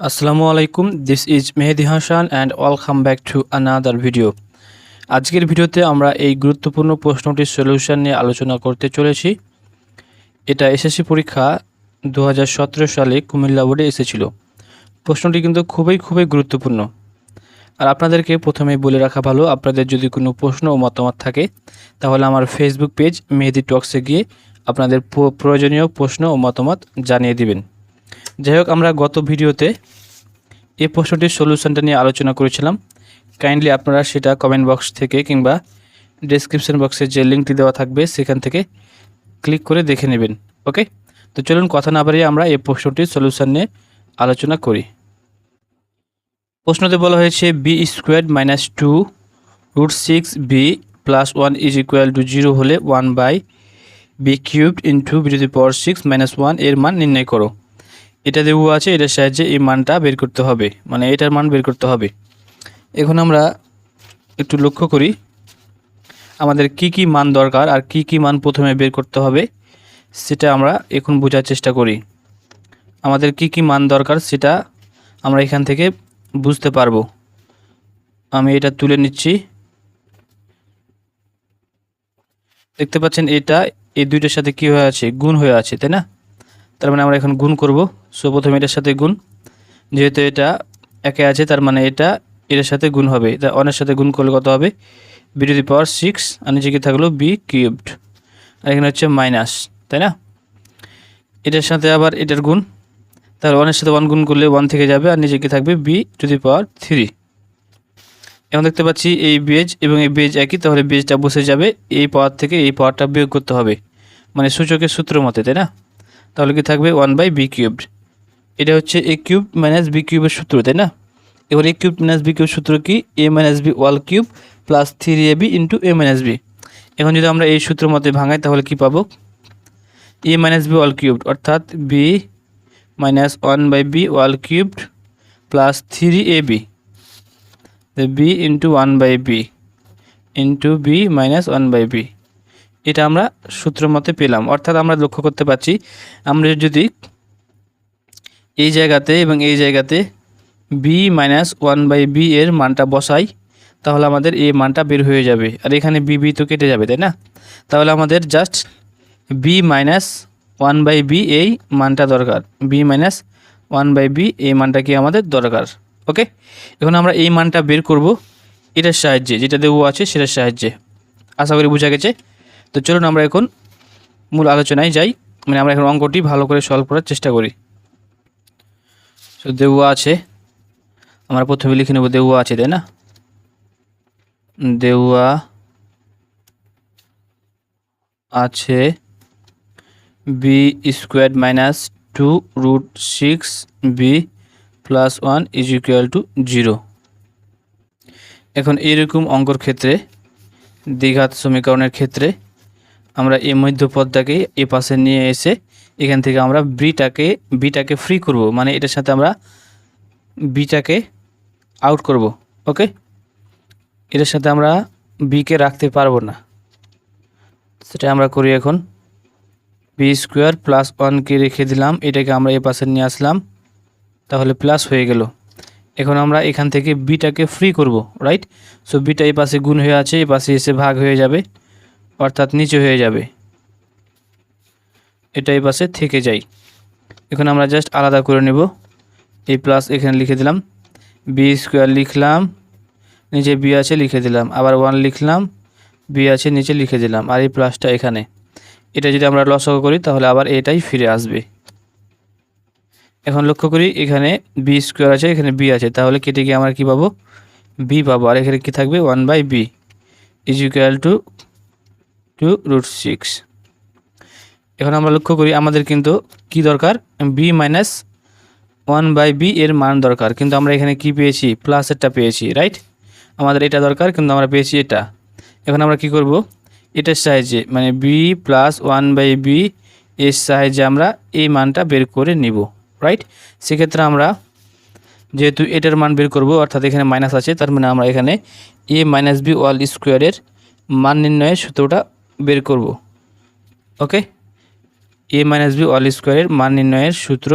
আসসালামু আলাইকুম this is Mehedi Hasan and welcome back to another video আজকের ভিডিওতে আমরা এই গুরুত্বপূর্ণ প্রশ্নটির সলিউশন নিয়ে আলোচনা করতে চলেছি। এটা এসএসসি পরীক্ষা দু হাজার সতেরো সালে কুমিল্লা বোর্ডে এসেছিল। প্রশ্নটি কিন্তু খুবই খুবই গুরুত্বপূর্ণ। আর আপনাদেরকে প্রথমেই বলে রাখা ভালো, আপনাদের যদি কোনো প্রশ্ন ও মতামত থাকে, তাহলে আমার ফেসবুক পেজ মেহেদি টক্সে গিয়ে আপনাদের প্রয়োজনীয় প্রশ্ন ও মতামত জানিয়ে দিবেন। যাই হোক আমরা গত ভিডিওতে এই প্রশ্নটির সলিউশনটা নিয়ে আলোচনা করেছিলাম। কাইন্ডলি আপনারা সেটা কমেন্ট বক্স থেকে কিংবা ডেসক্রিপশন বক্সে যে লিঙ্কটি দেওয়া থাকবে, সেখান থেকে ক্লিক করে দেখে নেবেন ওকে তো চলুন, কথা না বাড়িয়ে আমরা এই প্রশ্নটির সলিউশন নিয়ে আলোচনা করি। প্রশ্নতে বলা হয়েছে B square minus two root six B plus one is equal to zero হলে one by B cubed into B to the power six minus ওয়ানের মান নির্ণয় করো। এটা দেওয়া আছে, এটার সাহায্যে এই মানটা বের করতে হবে। মানে এটার মান বের করতে হবে। এখন আমরা একটু লক্ষ্য করি, আমাদের কি কি মান দরকার আর কি কি মান প্রথমে বের করতে হবে, সেটা আমরা এখন বোঝার চেষ্টা করি। আমাদের কি কি মান দরকার সেটা আমরা এখান থেকে বুঝতে পারব। আমি এটা তুলে নিচ্ছি। দেখতে পাচ্ছেন এটা, এই দুইটার সাথে কি হয়ে আছে? গুণ হয়ে আছে, তাই না? তার মানে আমরা এখন গুণ করব। সো প্রথমে এটার সাথে গুণ। যেহেতু এটা একে আছে, তার মানে এটা এটার সাথে গুণ হবে। এটা অনের সাথে গুণ করলে কত হবে? B to the power six আর নিচে কি থাকল? বি কিউবড আর এখানে হচ্ছে মাইনাস তাই না? এটার সাথে আবার এটার গুণ। তাহলে ওয়ানের সাথে ওয়ান গুণ করলে ওয়ান থেকে যাবে, আর নিচে কি থাকবে? B to the power three এখন দেখতে পাচ্ছি এই বেজ এবং এই বেজ একই, তাহলে বেজটা বসে যাবে। এই পাওয়ার থেকে এই পাওয়ারটা বিয়োগ করতে হবে। মানে সূচকের সূত্র মতে, তাই না? তাহলে কি থাকবে ওয়ান বাই বি কিউবড এটা হচ্ছে এ কিউব মাইনাস বি কিউবের সূত্র, তাই না? এবার A cube minus B cube সূত্র কি? A minus B all cube plus three A B into A minus B এখন যদি আমরা এই সূত্র মতে ভাঙাই, তাহলে কি পাবো? A minus b whole cubed অর্থাৎ b minus one by b whole cubed plus three a b b into one by b into b minus one by b এটা আমরা সূত্র মতে পেলাম। অর্থাৎ আমরা লক্ষ্য করতে পারছি, আমরা যদি এই জায়গাতে এবং এই জায়গাতে b minus one by b এর মানটা বসাই, তাহলে আমাদের এই মানটা বের হয়ে যাবে। আর এখানে বি বি তো কেটে যাবে, তাই না? তাহলে আমাদের just b minus one by b এই মানটা দরকার। B minus one by b এই মানটা কি আমাদের দরকার? ওকে এখন আমরা এই মানটা বের করব, এটার সাহায্যে যেটা দেবো আছে সেটার সাহায্যে। আশা করি বোঝা গেছে? তো চলুন আমরা এখন মূল আলোচনায় যাই। মানে আমরা এখন অঙ্কটি ভালো করে সলভ করার চেষ্টা করি। তো আছে। আমরা প্রথমে লিখে নেব দেওয়া আছে, তাই না? দেওয়া আছে b square minus two root six b plus one is equal to zero এখন এরকম অঙ্কর ক্ষেত্রে, দ্বিঘাত সমীকরণের ক্ষেত্রে আমরা এই মধ্যপদটাকে এ পাশে নিয়ে এসে এখান থেকে আমরা বিটাকে বিটাকে ফ্রি করব। মানে এটার সাথে আমরা বিটাকে আউট করব। ওকে এটার সাথে আমরা বিকে রাখতে পারব না। সেটা আমরা করি এখন। বি স্কোয়ার প্লাস ওয়ানকে রেখে দিলাম। এটাকে আমরা এ পাশে নিয়ে আসলাম। তাহলে প্লাস হয়ে গেল। এখন আমরা এখান থেকে বিটাকে ফ্রি করব। রাইট সো বিটা এই পাশে গুণ হয়ে আছে, এই পাশে এসে ভাগ হয়ে যাবে। অর্থাৎ নিচে হয়ে যাবে। এটা এই পাশে থেকে যাই এখন আমরা জাস্ট আলাদা করে নেব। এই প্লাস এখানে লিখে দিলাম। বি স্কোয়ার লিখলাম। নিচে বি আছে লিখে দিলাম। আবার ওয়ান লিখলাম। বি আছে নিচে লিখে দিলাম। আর এই প্লাসটা এখানে। এটা যদি আমরা লসক করি, তাহলে আবার এটাই ফিরে আসবে। এখন লক্ষ্য করি, এখানে বি স্কোয়ার আছে, এখানে বি আছে। তাহলে কেটে গিয়ে আমরা কী পাবো? বি পাবো। আর এখানে কী থাকবে? One by b is equal to two root six এখন আমরা লক্ষ্য করি আমাদের কিন্তু কি দরকার? B minus one by b এর মান দরকার। কিন্তু আমরা এখানে কি পেয়েছি? প্লাসেরটা পেয়েছি রাইট আমাদের এটা দরকার, কিন্তু আমরা পেয়েছি এটা। এখন আমরা কি করব? এটার সাহায্যে মানে b plus one by b এর সাহায্যে আমরা এই মানটা বের করে নিব রাইট সেক্ষেত্রে আমরা যেহেতু এটার মান বের করব, অর্থাৎ এখানে মাইনাস আছে, তার মানে আমরা এখানে এ মাইনাস বি ওয়াল স্কোয়ারের মান নির্ণয়ের সূত্রটা বের করব। ওকে এ মাইনাস বি ওয়াল স্কোয়ারের মান নির্ণয়ের সূত্র।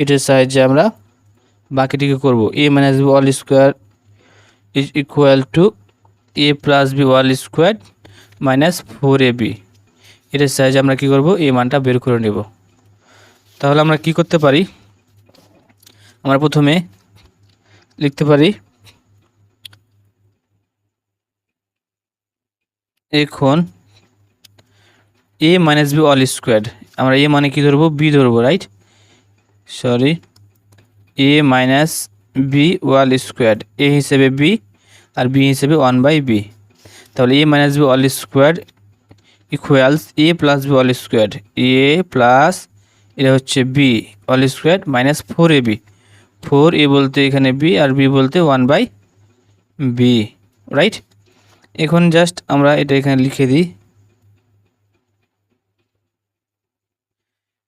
এটার সাহায্যে আমরা বাকিটিকে করব। A minus b whole square is equal to a plus b whole square minus four a b এটার সাহায্যে আমরা কী করব? এই মানটা বের করে নেব। তাহলে আমরা কি করতে পারি? আমরা প্রথমে লিখতে পারি এখন a minus b whole square আমরা এ মানে কি ধরবো? বি ধরবো right sorry a minus b whole square a হিসেবে বি আর বি হিসেবে ওয়ান বাই বি তাহলে a minus b whole square equals a plus b whole square a plus এটা হচ্ছে b whole square minus four a b four a বলতে এখানে B আর B বলতে ওয়ান বাই বি রাইট এখন just আমরা এটা এখানে লিখে দিই।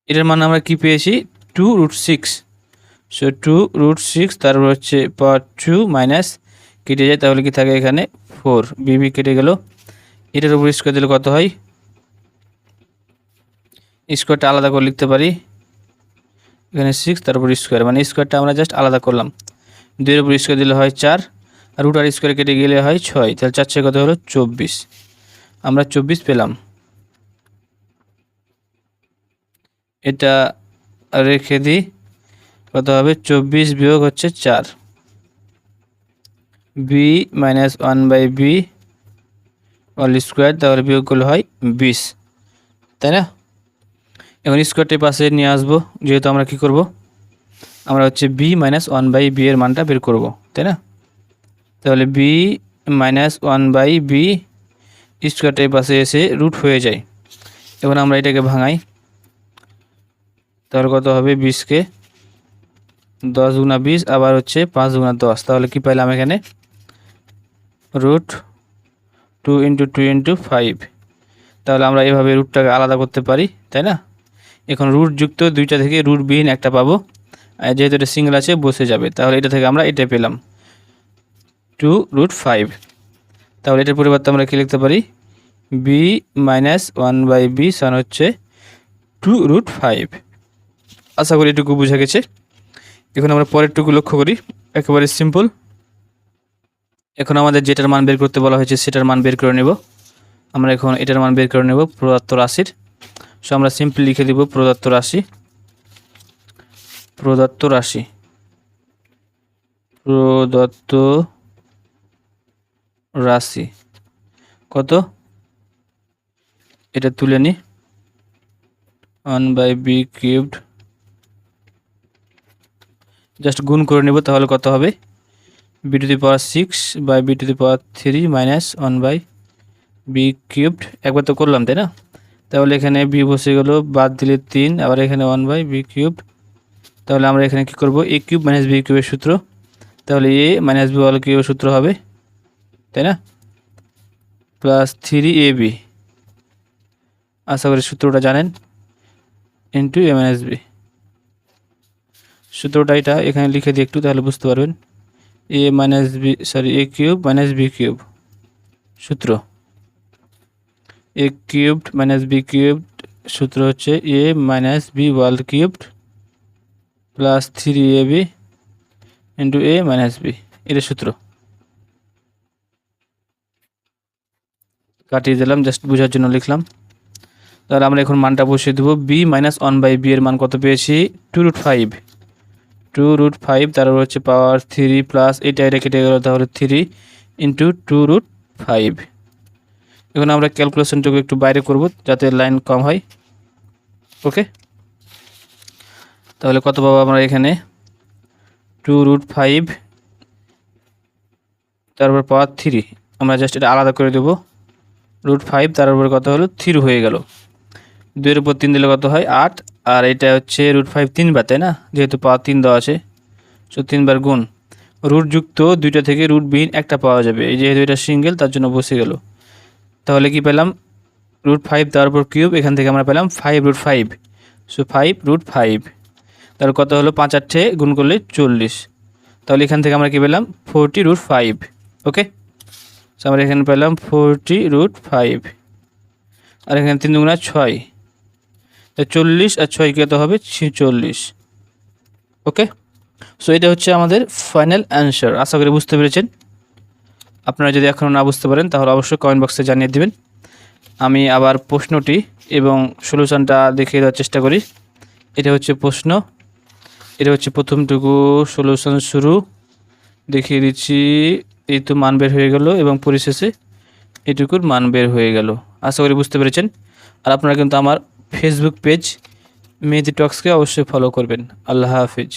এটার মানে আমরা কি পেয়েছি? Two root six so two root six তারপর হচ্ছে পাওয়ার টু মাইনাস কেটে যায়, তাহলে কি থাকে এখানে? ফোর বিবি কেটে গেল। এটার উপর স্কোয়ার দিলে কত হয়? স্কোয়ারটা আলাদা করে লিখতে পারি। এখানে সিক্স তারপর স্কোয়ার মানে স্কোয়ারটা আমরা জাস্ট আলাদা করলাম। দুইয়ের উপর স্কোয়ার দিলে হয় চার। রুট আর স্কোয়ার কেটে গেলে হয় ছয়, তাহলে চার ছয় কত হলো? চব্বিশ। আমরা চব্বিশ পেলাম। এটা রেখে দিই, কত হবে? চব্বিশ বিয়োগ হচ্ছে চার। B minus one by b whole square তাহলে বিয়োগ করলে হয় বিশ। তাই না? এখন স্কোয়ারটির পাশে নিয়ে আসব, যেহেতু আমরা কি করব? আমরা হচ্ছে b minus one by b এর মানটা বের করব, তাই না? তাহলে b minus one by b স্কোয়ারটির পাশে এসে রুট হয়ে যায়। এখন আমরা এটাকে ভাঙাই। তাহলে কত হবে বিশকে দশ গুণা বিশ, আবার হচ্ছে পাঁচ গুণা দশ। তাহলে কি পাইলাম এখানে? Root two into two into five তাহলে আমরা এভাবে রুটটাকে আলাদা করতে পারি, তাই না? এখন রুট যুক্ত দুইটা থেকে রুট বিহীন একটা পাবো। যেহেতু এটা সিঙ্গেল আছে, বসে যাবে। তাহলে এটা থেকে আমরা এটা পেলাম। Two root five. তাহলে এটার পরিবর্তে আমরা কী লিখতে পারি? B minus one by b সন হচ্ছে টু রুট ফাইভ আশা করি এটুকু বোঝা গেছে। এখন আমরা পরেরটুকু লক্ষ্য করি। একেবারে সিম্পল এখন আমাদের যেটার মান বের করতে বলা হয়েছে সেটার মান বের করে নেব। আমরা এখন এটার মান বের করে নেব প্রদত্ত রাশির। সো আমরা সিম্পলি লিখে দিব প্রদত্ত রাশি। প্রদত্ত রাশি। প্রদত্ত রাশি। কত? এটা তুলে নি। One by b cubed just গুণ করে নেব, তাহলে কত হবে? B to the power six by b to the power three minus one by b cubed একবার তো করলাম, তাই না? তাহলে এখানে বি বসে গেল, বাদ দিলে তিন, আবার এখানে ওয়ান বাই বি কিউবড তাহলে আমরা এখানে কি করব? এ কিউব মাইনাস বি কিউবের সূত্র। তাহলে এ মাইনাস বি ওয়াল কিউবের সূত্র হবে। তাই না? প্লাস থ্রি এ বি আশা করি সূত্রটা জানেন। ইন্টু এ মাইনাস বি সূত্রটা এটা, এখানে লিখে দিই একটু তাহলে বুঝতে পারবেন। A minus b sorry a cube minus b cube সূত্র। A cubed minus b cubed সূত্র হচ্ছে a minus b whole cubed plus three a b into a minus b এটা সূত্র। কাটিয়ে দিলাম জাস্ট বোঝার জন্য লিখলাম। তাহলে আমরা এখন মানটা বসিয়ে দেবো b minus one by b এর মান কত পেয়েছি? Two root five two root five তারপর হচ্ছে পাওয়ার থ্রি প্লাস এটা এটা কেটে গেলো, তাহলে three into two root five এখন আমরা ক্যালকুলেশনটুকু একটু বাইরে করব, যাতে লাইন কম হয়। ওকে তাহলে কত পাবো আমরা এখানে? টু রুট ফাইভ তারপর পাওয়ার থ্রি আমরা জাস্ট এটা আলাদা করে দেবো। রুট ফাইভ, তার উপরে কত হলো? থ্রি হয়ে গেল। দুইয়ের উপর তিন দিলে কত হয়? আট। আর এটা হচ্ছে রুট ফাইভ তিনবার, তাই না? যেহেতু পাওয়ার তিন দেওয়া আছে, সো তিনবার গুণ। রুট যুক্ত দুইটা থেকে রুট বিহীন একটা পাওয়া যাবে। এই যেহেতু এটা সিঙ্গেল, তার জন্য বসে গেল। তাহলে কি পেলাম? রুট ফাইভ তার উপর কিউব, এখান থেকে আমরা পেলাম five root five. So five root five. তাহলে কত হলো? পাঁচ আটে গুণ করলে চল্লিশ। তাহলে এখান থেকে আমরা কি পেলাম? Forty root five. Okay? So আমরা এখানে পেলাম ফোরটি রুট ফাইভ আর এখানে তিন দুগুণা ছয়। তো চল্লিশ আর ছয় কত হবে? ছিচল্লিশ। ওকে? সো এটা হচ্ছে আমাদের ফাইনাল অ্যান্সার আশা করি বুঝতে পেরেছেন। আপনারা যদি এখনও না বুঝতে পারেন, তাহলে অবশ্যই কমেন্ট বক্সে জানিয়ে দেবেন। আমি আবার প্রশ্নটি এবং সলিউশনটা দেখিয়ে দেওয়ার চেষ্টা করি। এটা হচ্ছে প্রশ্ন। এটা হচ্ছে প্রথমটুকু সলিউশন শুরু। দেখিয়ে দিচ্ছি। এই তো মান বের হয়ে গেল এবং পরিশেষে এটুকুর মান বের হয়ে গেল। আশা করি বুঝতে পেরেছেন। আর আপনারা কিন্তু আমার ফেসবুক পেজ মেহেদি টক্সকে অবশ্যই ফলো করবেন। আল্লাহ হাফিজ।